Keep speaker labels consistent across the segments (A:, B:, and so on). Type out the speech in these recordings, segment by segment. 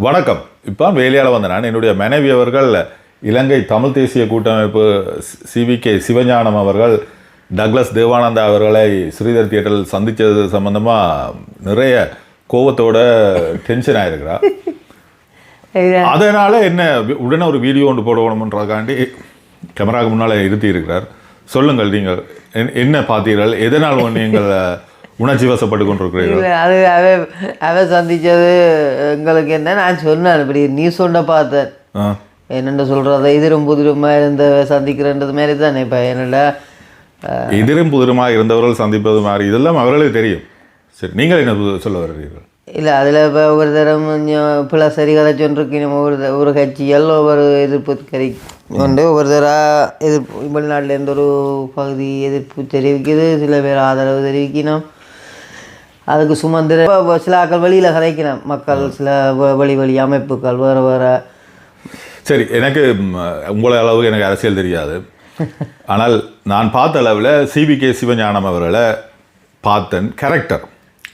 A: வணக்கம். இப்போ வேலையால் வந்த நான். என்னுடைய மனைவி அவர்கள் இலங்கை தமிழ் தேசிய கூட்டமைப்பு சிவிகே சிவஞானம் அவர்கள் டக்ளஸ் தேவானந்தா அவர்களை ஸ்ரீதர் தியேட்டரில் சந்தித்தது சம்பந்தமாக நிறைய கோவத்தோட டென்ஷன் ஆயிருக்கிறா. அதனால என்ன உடனே ஒரு வீடியோ ஒன்று போடணுன்றதுக்காண்டி கேமராக்கு முன்னால் இருத்தி இருக்கிறார் சொல்லுங்கள் நீங்கள் என்- என்ன பார்த்தீர்கள்? எதனால் நீங்கள் உணர்ச்சி வசப்பட்டு கொண்டிருக்கிறீர்கள்
B: இல்லை அது அவ அவ சந்திச்சது எங்களுக்கு என்ன நான் சொன்னேன் இப்படி நீ சொன்ன பார்த்தேன். என்னென்ன சொல்கிறத எதிரும் புதிருமா இருந்த சந்திக்கிறன்றது மாதிரி தானே இப்போ என்னடா
A: எதிரும் புதிருமாக இருந்தவர்கள் சந்திப்பது மாதிரி இதெல்லாம் அவர்களுக்கு தெரியும். சரி நீங்கள் என்ன சொல்ல வருகிறீர்கள்?
B: இல்லை அதில் இப்போ ஒரு தரம் கொஞ்சம் பிள்ளை சரி கதைச்சொன்றிருக்கணும் ஒரு த- ஒரு கட்சிகள் ஒவ்வொரு எதிர்ப்பு கறி கொண்டு ஒவ்வொரு தரம் எதிர்ப்பு வெளிநாட்டிலேருந்து ஒரு பகுதி எதிர்ப்பு தெரிவிக்குது சில பேர் ஆதரவு தெரிவிக்கணும். அதுக்கு சுமந்திர சில ஆக்கள் வெளியில் கதைக்கணும் மக்கள் சில வ- வெளி வெளி அமைப்புகள் வேறு வேறு.
A: சரி எனக்கு உங்களை அளவு எனக்கு அரசியல் தெரியாது. ஆனால் நான் பார்த்த அளவில் சிபிகே சிவஞானம் அவர்களை பார்த்தேன் கேரக்டர்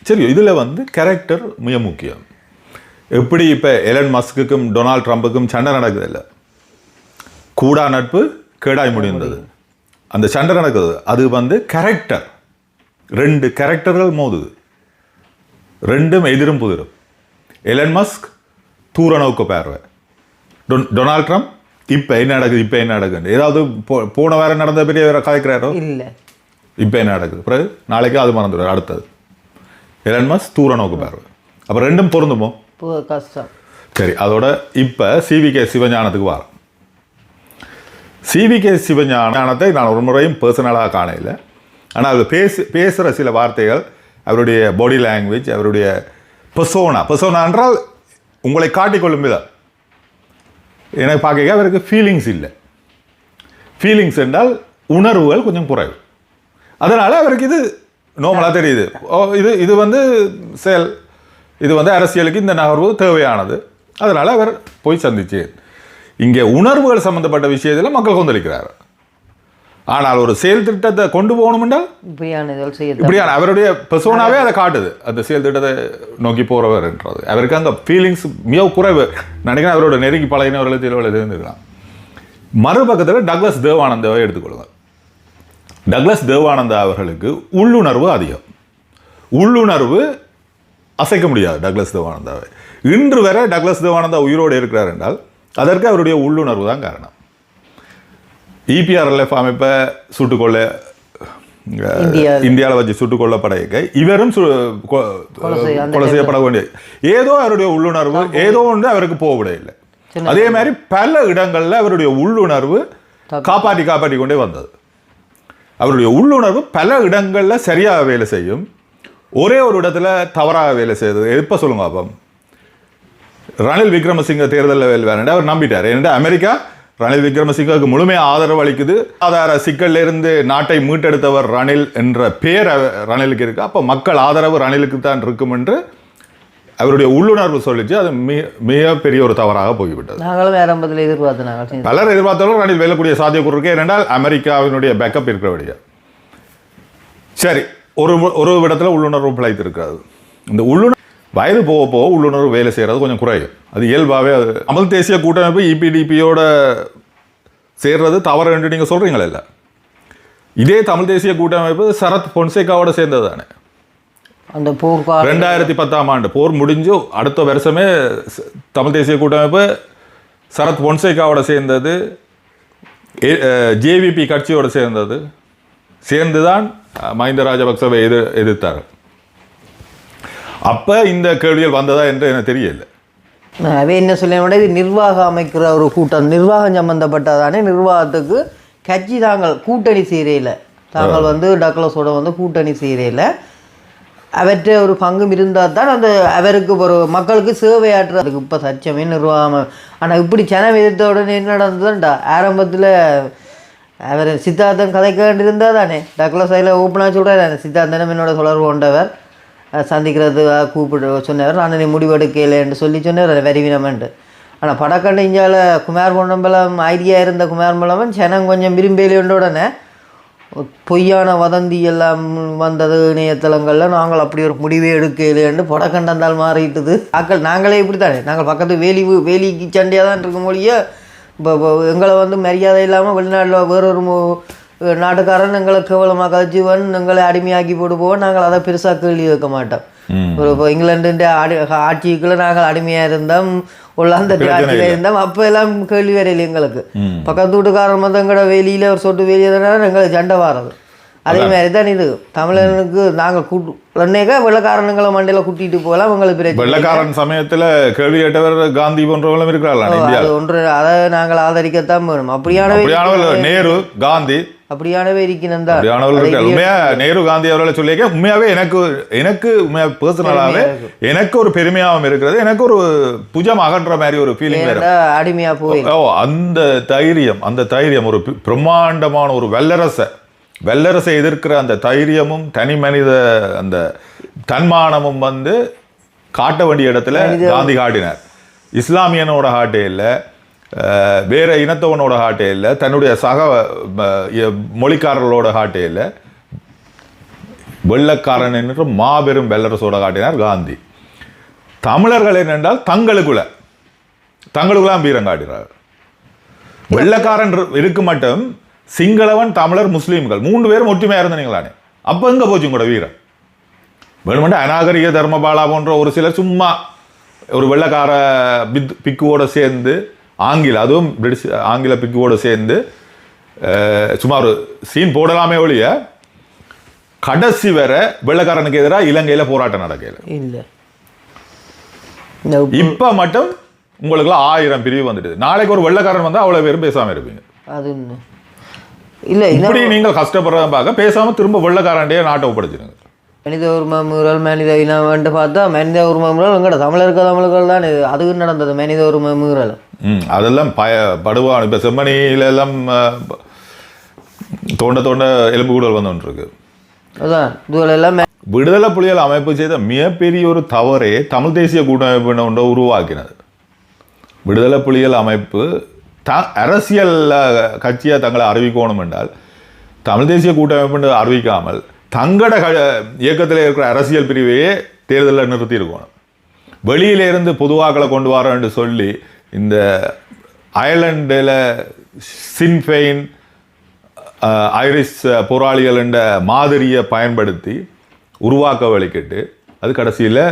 A: சரி இதில் வந்து கேரக்டர் மிக முக்கியம். எப்படி இப்போ எலன் மஸ்குக்கும் டொனால்ட் ட்ரம்புக்கும் சண்டை நடக்குது இல்லை? கூடா நட்பு கேடாய் முடிந்தது. அந்த சண்டை நடக்குது. அது வந்து கேரக்டர் ரெண்டு கேரக்டர்கள் மோதுது. ரெண்டும் எதிரும் புதிரும். எலன் மஸ்க் தூர நோக்கு பார்வை. டொன்- டொனால்ட் ட்ரம்ப் இப்போ என்ன நடக்குது இப்போ என்ன நடக்குது? ஏதாவது போ- போன வாரம் நடந்த பெரிய வேற கதைக்கிறாரோ
B: இல்லை.
A: இப்போ என்ன நடக்குது? பிறகு நாளைக்கு அது மறந்துடுவார் அடுத்தது. எலன் மஸ்க் தூர நோக்கு பார்வை. அப்போ ரெண்டும் பொருந்துமோ?
B: கஷ்டம்.
A: சரி அதோட இப்போ சிவிகே சிவஞானத்துக்கு வரோம். சிவிகே சிவஞானத்தை நான் ஒரு முறையும் பர்சனலாக காணல ஆனால் அவர் பேசு பேசுகிற சில வார்த்தைகள் அவருடைய பாடி லாங்குவேஜ் அவருடைய பெர்சோனா பெர்சோனா என்றால் உங்களை காட்டிக்கொள்ளும் விதம். எனக்கு பார்க்க அவருக்கு ஃபீலிங்ஸ் இல்லை. ஃபீலிங்ஸ் என்றால் உணர்வுகள் கொஞ்சம் குறைவு. அதனால் அவருக்கு இது நோமலாக தெரியுது. ஓ இது இது வந்து செயல் இது வந்து அரசியலுக்கு இந்த நகர்வு தேவையானது. அதனால் அவர் போய் சந்திச்சு. இங்கே உணர்வுகள் சம்மந்தப்பட்ட விஷயத்தில் மக்கள் கொந்தளிக்கிறார் ஆனால் ஒரு செயல் திட்டத்தை கொண்டு போகணும் என்றால்
B: இப்படியான
A: அவருடைய பெர்சோனாவே அதை காட்டுது. அந்த செயல் திட்டத்தை நோக்கி போறவர்ன்றது அவருக்கு அங்கே ஃபீலிங்ஸ் மிக குறைவு. நினைக்கிறேன் அவரோட நெருங்கி பழகினவர்களை திருவள்ளுவர் இருந்துக்கலாம் மறுபக்கத்தில் டக்ளஸ் தேவானந்தாவை எடுத்துக்கொள்ளுங்க டக்ளஸ் தேவானந்தா அவர்களுக்கு உள்ளுணர்வு அதிகம். உள்ளுணர்வு அசைக்க முடியாது டக்ளஸ் தேவானந்தாவை. இன்று வரை டக்ளஸ் தேவானந்தா உயிரோடு இருக்கிறார் என்றால் அதற்கு அவருடைய உள்ளுணர்வு தான் காரணம். இபிஆர்எல்எஃப் அமைப்பை சுட்டுக்கொள்ள
B: இந்தியா-
A: இந்தியாவில். வச்சு சுட்டுக் கொல்லப்படையக்க இவரும்
B: கொலை
A: செய்யப்பட வேண்டிய ஏதோ அவருடைய உள்ளுணர்வு ஏதோ ஒன்று அவருக்கு போகவிட இல்லை அதே மாதிரி பல இடங்கள்ல அவருடைய உள்ளுணர்வு காப்பாற்றி காப்பாற்றி கொண்டே வந்தது. அவருடைய உள்ளுணர்வு பல இடங்கள்ல சரியாக வேலை செய்யும். ஒரே ஒரு இடத்துல தவறாக வேலை செய்தது. எப்போ சொல்லுங்க அப்போ? ரணில் விக்ரமசிங்க தேர்தலில் வெல்வார் அவர் நம்பிட்டார். ஏன்னா அமெரிக்கா ரணில் விக்ரமசிங்கவுக்கு முழுமையாக ஆதரவு அளிக்குது. ஆதார சிக்கல்ல இருந்து நாட்டை மீட்டெடுத்தவர் ரணில் என்ற பேர் ரணிலுக்கு இருக்கு. அப்போ மக்கள் ஆதரவு ரணிலுக்கு தான் இருக்கும் என்று அவருடைய உள்ளுணர்வு சொல்லிச்சு. அது மிக மிகப்பெரிய ஒரு தவறாக போய்விட்டது.
B: நாங்களும் ஆரம்பத்தில் எதிர்பார்த்து நாங்கள்.
A: பலர் எதிர்பார்த்தாலும் ரணில் வெல்லக்கூடிய சாத்தியக்கூறு இருக்கு. ஏனென்றால் அமெரிக்காவினுடைய பேக்கப் இருக்கிறபடியா சரி ஒரு ஒரு இடத்துல உள்ளுணர்வு பிழைத்திருக்கிறது. இந்த உள்ளுணர்வு வயது போக போக உள்ளுணர்வு வேலை செய்கிறது கொஞ்சம் குறையும். அது இயல்பாகவே அது அமல் தேசிய கூட்டமைப்பு E இபிடிபியோட சேர்றது தவறு என்று நீங்கள் சொல்கிறீங்களே இல்லை? இதே தமிழ் தேசிய கூட்டமைப்பு சரத் பொன்சேகாவோட சேர்ந்தது தானே?
B: அந்த போர்க்கால
A: ரெண்டாயிரத்தி பத்தாம் ஆண்டு போர் முடிஞ்சு அடுத்த வருஷமே தமிழ் தேசிய கூட்டமைப்பு சரத் பொன்சேகாவோட சேர்ந்தது ஜேவிபி கட்சியோட சேர்ந்தது. சேர்ந்து தான் மஹிந்த ராஜபக்சவை எதிர் எதிர்த்தார் அப்போ இந்த கேள்விகள் வந்ததா என்று எனக்கு தெரியல.
B: அவை என்ன சொல்ல இது நிர்வாகம் அமைக்கிற ஒரு கூட்டம் நிர்வாகம் சம்பந்தப்பட்டதானே நிர்வாகத்துக்கு கட்சி தாங்கள் கூட்டணி செய்யறையில் தாங்கள் வந்து டக்ளஸோட வந்து கூட்டணி செய்யறையில் அவற்றை ஒரு பங்கும் இருந்தால் தான் அந்த அவருக்கு ஒரு மக்களுக்கு சேவையாற்ற அதுக்கு இப்போ சச்சமே நிர்வாகம். ஆனால் இப்படி ஜனம் எதிர்த்த உடனே என்ன நடந்ததுண்டா? ஆரம்பத்தில் அவர் சித்தார்த்தன் கதைக்க வேண்டியிருந்தா தானே டக்ளஸ் அதில் ஓப்பனாக சொல்கிறார் சித்தார்த்தனம் என்னோட தொடர்பு கொண்டவர். சந்திக்கிறது கூப்பிட்டு சொன்னார். நான் நீ முடிவெடுக்கலைன்னு சொல்லி சொன்னார். வரிவினமென்ட்டு ஆனால் படக்கண்டு இந்தியாவில் குமார் பொன்னம்பலம் ஐடியா இருந்த குமார் பொன்னம்பலம் ஜனம் கொஞ்சம் விரும்பியலையோட உடனே பொய்யான வதந்தி எல்லாம் வந்தது இணையதளங்களில். நாங்கள் அப்படி ஒரு முடிவே எடுக்கலைன்னு புடக்கண்டந்தால் மாறிட்டுது ஆக்கள் நாங்களே இப்படி தானே நாங்கள் பக்கத்து வேலி வேலிக்கு சண்டையாக தான் இருக்கும் மொழியே இப்போ எங்களை வந்து மரியாதை இல்லாமல் வெளிநாட்டில் வேறொரு நாட்டுக்காரன் எங்களை கேவலமாக கழிச்சுவன் எங்களை அடிமையாக்கி போட்டு போவோம் நாங்கள் அதை பெருசாக கேள்வி வைக்க மாட்டோம். ஒரு இப்போ இங்கிலாண்டு ஆடி ஆட்சிக்குள்ள நாங்கள் அடிமையாக இருந்தோம். உள்ளாந்த ஆட்சியில் இருந்தோம். அப்போ எல்லாம் கேள்வி வரையில எங்களுக்கு. பக்கத்து வீட்டுக்காரன் வந்து எங்கட வெளியில் ஒரு சொட்டு வெளியே தானே எங்களுக்கு சண்டை வாரது. அதே மாதிரி தான் இது. தமிழனுக்கு நாங்கள் கூட்டு உடனேக்கா வெள்ளக்காரனுங்களை மண்டையில் கூட்டிட்டு போகலாம் எங்களுக்கு பிரச்சனை
A: வெள்ளக்காரன் சமயத்துல கேள்வி கேட்டவர் காந்தி போன்றவர்களும் இருக்கிறார்கள்?
B: அது ஒன்று. அதை நாங்கள் ஆதரிக்கத்தான் வேணும்.
A: அப்படியானவர்கள் நேரு காந்தி
B: அப்படியானவே
A: இருக்கிறார் உண்மையா நேரு காந்தி அவர்களை சொல்லியிருக்க உண்மையாவே எனக்கு எனக்கு உண்மையா பர்சனலாவே எனக்கு ஒரு பெருமையாகவும் இருக்கிறது எனக்கு ஒரு புஜம் அகன்ற மாதிரி ஒரு ஃபீலிங் வேற.
B: அடிமையா போய்?
A: ஓ அந்த தைரியம் அந்த தைரியம் ஒரு பிரம்மாண்டமான ஒரு வல்லரசை வல்லரசை எதிர்க்கிற அந்த தைரியமும் தனி மனித அந்த தன்மானமும் வந்து காட்ட வேண்டிய இடத்துல காந்தி காட்டினார். இஸ்லாமியனோட காட்டே இல்லை. வேற இனத்தவனோட காட்டே இல்லை தன்னுடைய சக மொழிக்காரர்களோட காட்டே இல்லை வெள்ளக்காரன் என்று மாபெரும் வெள்ளரசோட காட்டினார் காந்தி. தமிழர்கள் என்னென்றால் தங்களுக்குள்ள தங்களுக்குலாம் வீரம் காட்டினார் வெள்ளக்காரன் இருக்கு மட்டும் சிங்களவன் தமிழர் முஸ்லீம்கள் மூன்று பேரும் ஒற்றுமையாக இருந்தீங்களானே அப்போ எங்கே போச்சு உங்களோட வீரம்? வேணுமெண்டா அநாகரிக தர்மபாலா போன்ற ஒரு சிலர் சும்மா ஒரு வெள்ளக்கார பித் பிக்குவோடு சேர்ந்து ஆங்கில அதுவும் பிரிட்டிஷ் ஆங்கில பிக்குவோட சேர்ந்து சும்மா ஒரு சீன் போடலாமே ஒழிய கடைசி வர வெள்ளக்காரனுக்கு எதிராக இலங்கையில போராட்டம் நடக்கல.
B: இல்லை.
A: இப்ப மட்டும் உங்களுக்குலாம் ஆயிரம் பிரிவு வந்துடுது. நாளைக்கு ஒரு வெள்ளக்காரன் வந்தா அவ்வளவு பேரும் பேசாம இருப்பீங்க.
B: அது. இல்லை
A: இப்படி நீங்கள் கஷ்டப்படுறத பார்க்க பேசாம திரும்ப வெள்ளக்காரன்டே நாட்டை ஒப்படைச்சிருங்க.
B: மனித உரிமை மீறல் மனித இனம்ன்ட்டு பார்த்தா மனித உரிமை மீறல் எங்கட தமிழருக்கு தமிழர்கள் தான். இது அதுவும் நடந்தது மனித உரிமை மீறல்
A: அதெல்லாம் பய படுவான். இப்போ செம்மணியில எல்லாம் தோண்ட தோண்ட எலும்பு கூடல் வந்து இருக்கு
B: அதான் இதுகள் எல்லாம் மே-
A: விடுதலை புலிகள் அமைப்பு செய்த மிகப்பெரிய ஒரு தவறே தமிழ் தேசிய கூட்டமைப்பு ஒன்றை உருவாக்கினது. விடுதலை புலிகள் அமைப்பு த அரசியல் கட்சியாக தங்களை அறிவிக்கணும் என்றால் தமிழ் தேசிய கூட்டமைப்பு அறிவிக்காமல் தங்கட க இயக்கத்தில் இருக்கிற அரசியல் பிரிவையே தேர்தலில் நிறுத்தி இருக்கணும்? வெளியில இருந்து பொதுவாக்களை கொண்டு வரேன்னு சொல்லி இந்த அயர்லாண்டில் சின்ஃபெயின் ஐரிஷ் போராளிகள் என்ற மாதிரியை பயன்படுத்தி உருவாக்க வழிக்கிட்டு அது கடைசியில்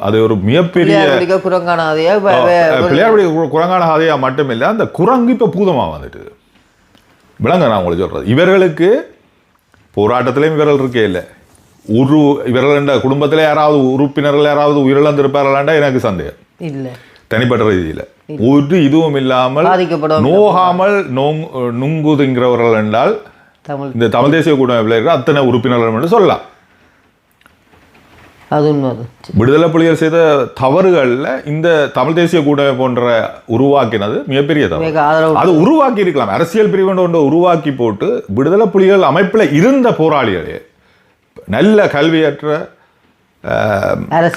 A: அது ஒரு மிகப்பெரிய பிள்ளையாருடைய குரங்கான கதையா மட்டும் இல்லை அந்த குரங்கு இப்போ பூதமாக வந்துட்டு விளங்க நான் உங்களுக்கு சொல்றது. இவர்களுக்கு போராட்டத்திலையும் இவர்கள் இருக்கே இல்லை. உரு என்ற குடும்பத்தில் யாராவது உறுப்பினர்கள் யாராவது உயிரிழந்திருப்பார்களாண்டா எனக்கு சந்தேகம்.
B: இல்ல.
A: தனிப்பட்ட ரீதியில். ஒரு இதுவும் இல்லாமல் நோகாமல் நோங் நுங்குதுங்கிறவர்கள் என்றால் இந்த தமிழ் தேசிய கூட்டமைப்பில் இருக்கிற அத்தனை உறுப்பினர்கள் என்று சொல்லலாம்.
B: அது உண்மைது
A: விடுதலை புலிகள் செய்த தவறுகளில் இந்த தமிழ் தேசிய கூட்டமைப்பு போன்ற உருவாக்கினது மிகப்பெரிய தவறு. அது உருவாக்கி இருக்கலாம் அரசியல் பிரிவு ஒன்று உருவாக்கி போட்டு விடுதலை புலிகள் அமைப்பில் இருந்த போராளிகளே நல்ல கல்வியற்ற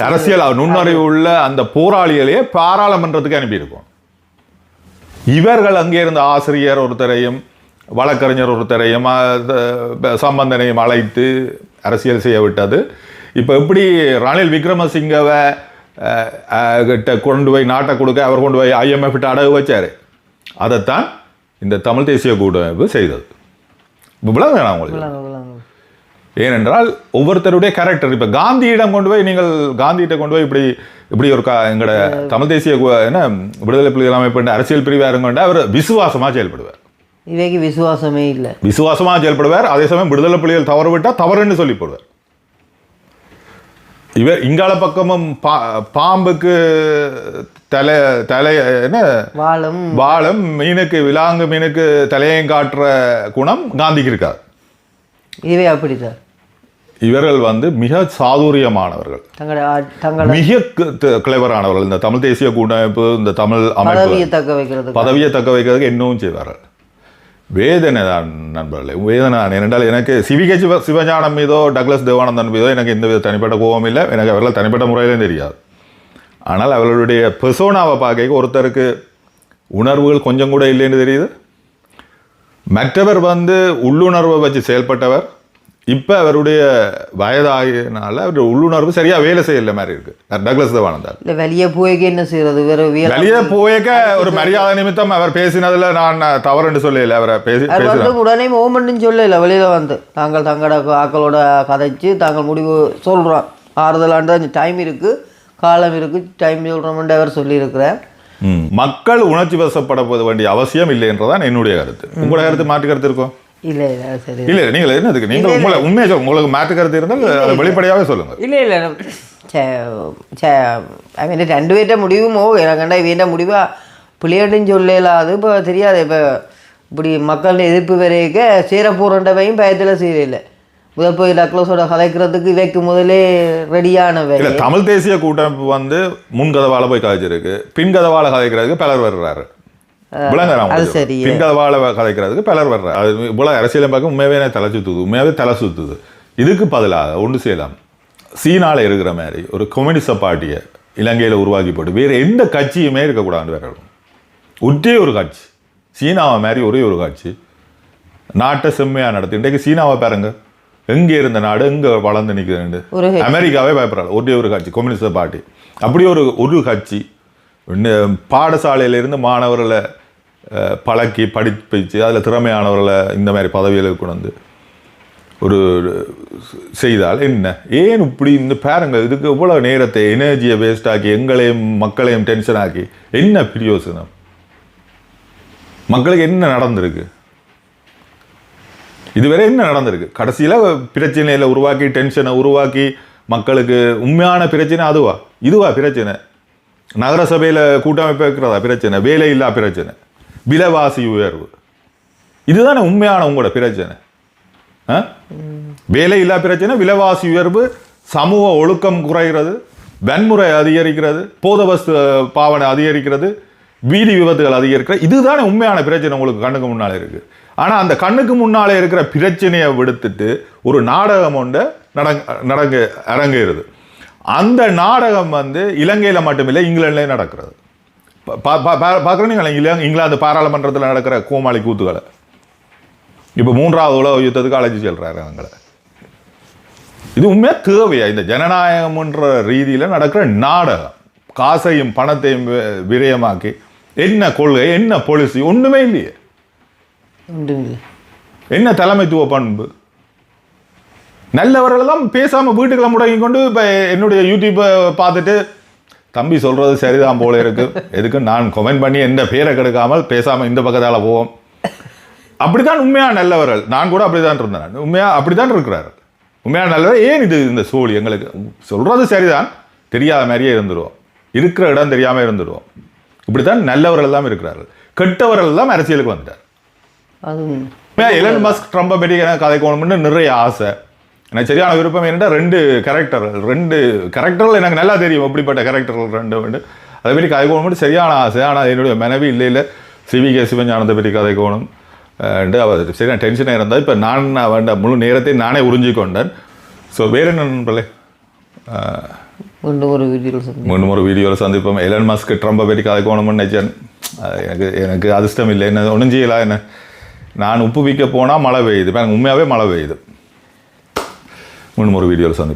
B: அரசியல்.
A: நுண்ணறிவு உள்ள அந்த போராளிகளையே பாராளுமன்றத்துக்கு அனுப்பியிருக்கோம். இவர்கள் அங்கே இருந்த ஆசிரியர் ஒருத்தரையும் வழக்கறிஞர் ஒருத்தரையும் சம்பந்தனையும் அழைத்து அரசியல் செய்ய விட்டது. இப்போ எப்படி ரணில் விக்ரமசிங்கவை கிட்ட கொண்டு போய் நாட்டை கொடுக்க அவர் கொண்டு போய் ஐஎம்எஃப் கிட்ட அடகு வச்சாரு. அதைத்தான் இந்த தமிழ் தேசிய கூட்டமைப்பு செய்தது. விளங்க நான் உங்களுக்கு. ஏனென்றால் ஒவ்வொருத்தருடைய கேரக்டர் இப்போ காந்தியிடம் கொண்டு போய் நீங்கள் காந்திகிட்ட கொண்டு போய் இப்படி இப்படி ஒரு கா எங்களோட தமிழ் தேசிய என்ன விடுதலை புலிகள் அமைப்பு அரசியல் பிரிவாக இருங்கொண்டு அவர் விசுவாசமாக செயல்படுவார்.
B: இவைக்கு விசுவாசமே இல்லை.
A: விசுவாசமாக செயல்படுவார் அதே சமயம் விடுதலை புலிகள் தவறு விட்டால் தவறுன்னு சொல்லி போடுவார். இவர் இங்கால பக்கமும் பா பாம்புக்கு தலை தலை என்ன?
B: வாழும்
A: வாழும் மீனுக்கு விலாங்கு மீனுக்கு தலையையும் காட்டுற குணம் காந்திக்கு இருக்காது.
B: இதுவே அப்படிதான்
A: இவர்கள் வந்து மிக சாதுரியமானவர்கள். மிக கிளவரானவர்கள் இந்த தமிழ் தேசிய கூட்டமைப்பு இந்த தமிழ் அமைப்பு
B: பதவியை தக்க வைக்கிறதுக்கு
A: என்னவும் செய்வார்கள். வேதனை தான் நண்பர்களே. வேதனை தான். ஏனென்றால் எனக்கு சிவிகை சிவ சிவஞானம் மீதோ டக்ளஸ் தேவானந்தன் மீதோ எனக்கு எந்த வித தனிப்பட்ட கோபம் இல்லை. எனக்கு அவர்கள் தனிப்பட்ட முறையிலும் தெரியாது. ஆனால் அவர்களுடைய பெர்சோனாவை பார்க்க ஒருத்தருக்கு உணர்வுகள் கொஞ்சம் கூட இல்லைன்னு தெரியுது. மற்றவர் வந்து உள்ளுணர்வை வச்சு செயல்பட்டவர். இப்போ அவருடைய வயதாகினால அவருடைய உள்ளுணர்வு சரியா வேலை செய்யல மாதிரி இருக்கு. டக்ளஸ் தேவானந்தார்
B: இல்லை வெளியே போய்க்கு என்ன செய்யறது? வேற
A: வெளியே போயக்க ஒரு மரியாதை நிமித்தம் அவர் பேசினதுல நான் தவறுன்னு சொல்லல அவரை பேசி
B: அவர் உடனே மூமெண்ட்னு சொல்லல வெளியில வந்து. தாங்கள் தங்களோட ஆக்களோட கதைச்சு தாங்கள் முடிவு சொல்றோம் ஆறுதலாண்டு டைம் இருக்கு காலம் இருக்கு டைம் சொல்கிறோம்னு அவர் சொல்லியிருக்கிறார்.
A: ம். மக்கள் உணர்ச்சி வசப்பட வேண்டிய அவசியம் இல்லை என்றுதான் என்னுடைய கருத்து. உங்களோட கருத்து மாற்று கருத்து இருக்கும்
B: இல்லை இல்லை சரி.
A: இல்ல நீங்கள் என்னதுக்கு நீங்க உங்களை உண்மையை சொல்லுங்க உங்களுக்கு மாற்று கருத்து இருந்தால் அதை வெளிப்படையாவே சொல்லுங்க.
B: இல்லை இல்லை ஐ மீன் ரெண்டு பேர்ட்ட முடிவுமோ எனக்கு கண்டா இவன் முடிவா? பிள்ளையாட்டுன்னு சொல்லல அது இப்போ தெரியாது. இப்போ இப்படி மக்கள் எதிர்ப்பு வரைக்க சேர போகிறண்டவையும் பயத்தில் செய்யல முத போய் டக்ளஸோட கலைக்கிறதுக்கு இவைக்கு முதலே ரெடியானவை
A: இல்ல தமிழ் தேசிய கூட்டமைப்பு வந்து முன்கதவால போய் கதைச்சிருக்கு பின்கதவால கதைக்கிறதுக்கு பலர் வர்றாரு விளங்குறான்
B: அது. சரி.
A: பின்கதவால கதைக்கிறதுக்கு பலர் வர்றாரு. அது இவ்வளவு அரசியலை பார்க்க உண்மையாவே தலை சுத்துது. உண்மையாவே தலை சுத்துது. இதுக்கு பதிலாக ஒன்று செய்யலாம். சீனால இருக்கிற மாதிரி ஒரு கம்யூனிஸ்ட பார்ட்டியை இலங்கையில உருவாக்கி போட்டு வேற எந்த கட்சியுமே இருக்கக்கூடாதுன்னு வேற ஒற்றே ஒரு காட்சி. சீனாவை மாதிரி ஒரே ஒரு காட்சி. நாட்டை செம்மையா நடத்தி. இன்றைக்கு சீனாவை பாருங்க. எங்க இருந்த நாடு எங்க வளர்ந்து நிற்குது
B: ஒரு
A: அமெரிக்காவே பயப்படுறாரு ஒரே ஒரு கட்சி கம்யூனிஸ்ட் பார்ட்டி அப்படி ஒரு ஒரு கட்சி இன்னும் மாணவர்களை பழக்கி படிப்பிச்சு அதில் திறமையானவர்களை இந்த மாதிரி பதவிகளுக்கு கொண்டு வந்து ஒரு செய்தால் என்ன? ஏன் இப்படி இந்த பேருங்க இதுக்கு இவ்வளோ நேரத்தை எனர்ஜியை வேஸ்ட் ஆக்கி எங்களையும் மக்களையும் டென்ஷன் ஆக்கி என்ன பிரியோசனம்? மக்களுக்கு என்ன நடந்திருக்கு? இதுவரை என்ன நடந்திருக்கு? கடைசியில் பிரச்சனையில் உருவாக்கி டென்ஷனை உருவாக்கி மக்களுக்கு உண்மையான பிரச்சனை அதுவா? இதுவா பிரச்சனை? நகரசபையில் கூட்டமைப்பு இருக்கிறதா பிரச்சனை. வேலை இல்லா பிரச்சனை. விலைவாசி உயர்வு. இதுதானே உண்மையான உங்களோட பிரச்சனை. ஆ? வேலை இல்லா பிரச்சனை விலைவாசி உயர்வு சமூக ஒழுக்கம் குறைகிறது வன்முறை அதிகரிக்கிறது போதவஸ்து பாவனை அதிகரிக்கிறது வீதி விபத்துகள் அதிகரிக்கிறது. இதுதானே உண்மையான பிரச்சனை உங்களுக்கு கண்ணுக்கு முன்னால் இருக்குது ஆனால் அந்த கண்ணுக்கு முன்னாலே இருக்கிற பிரச்சனையை விடுத்துட்டு ஒரு நாடகம் ஒன்று நடங்க நடங்க அரங்கேறுது. அந்த நாடகம் வந்து இலங்கையில மட்டுமில்லை இங்கிலாந்துலேயும் நடக்கிறது. பார்க்குறீங்களா இங்கிலாந்து இங்கிலாந்து பாராளுமன்றத்தில் நடக்கிற கோமாளி கூத்துக்களை. இப்போ மூன்றாவது உலக யுத்தத்துக்கு அழைச்சி செல்றாரு அவங்கள. இது உண்மையா தேவையா? இந்த ஜனநாயகம்ன்ற ரீதியில் நடக்கிற நாடகம் காசையும் பணத்தையும் விரயமாக்கி என்ன கொள்கை என்ன பாலிசி ஒண்ணுமே இல்லையே.
B: ஒன்றும் இல்லை
A: என்ன தலைமைத்துவ பண்பு? நல்லவர்கள் தான் பேசாம வீட்டுக்குள்ள முடங்கி கொண்டு இப்போ என்னுடைய யூடியூப்பை பார்த்துட்டு தம்பி சொல்றது சரிதான் போல இருக்கு. எதுக்கு நான் கமெண்ட் பண்ணி எந்த பேரை கெடுக்காமல் பேசாம இந்த பக்கத்தால போவோம்? அப்படித்தான் உண்மையா நல்லவர்கள். நான் கூட அப்படிதான் இருந்தேன். உண்மையா அப்படித்தான் இருக்கிறார் உண்மையா நல்லவர் ஏன் இது இந்த சோழி? எங்களுக்கு சொல்றது சரிதான். தெரியாத மாதிரியே இருந்துருவோம். இருக்கிற இடம் தெரியாம இருந்துருவோம். இப்படித்தான் நல்லவர்கள் எல்லாம் இருக்கிறார்கள். கெட்டவர்கள் எல்லாம் அரசியலுக்கு வந்துட்டார். எலன் மஸ்க் ட்ரம்பை பற்றி எனக்கு கதைக்கணும்னு நிறைய ஆசை. எனக்கு சரியான விருப்பம் என்னன்னா ரெண்டு கேரக்டர்கள் ரெண்டு கேரக்டர்கள் எனக்கு நல்லா தெரியும் எப்படிப்பட்ட கேரக்டர்கள் ரெண்டு உண்டு அதை பற்றி கதைக்கணும்னு சரியான ஆசை. ஆனால் என்னுடைய மனைவி இல்லை இல்லை. சிவி கே சிவஞானத்தை பற்றி கதைக்கணும் அண்டு அவர் சரியான டென்ஷனாக இருந்தால் இப்போ நான் வேண்ட முழு நேரத்தை நானே உறிஞ்சி கொண்டேன் ஸோ வேறு என்ன நண்பர்களே?
B: ஒன்று ஒரு வீடியோவில்
A: மீண்டும் ஒரு வீடியோவில் சந்திப்போம். எலன் மஸ்க் ட்ரம்பை பற்றி கதைக்கணும்னு நினைச்சேன். எனக்கு எனக்கு அதிர்ஷ்டம் இல்லை. என்ன ஒன்றும் செய்யலாம் என்ன? நான் உப்பு விற்க போனால் மழை பெய்யுது. இப்போ எனக்கு உண்மையாகவே மழை பெய்யுது. மீண்டும் ஒரு வீடியோவில் சந்திப்போம்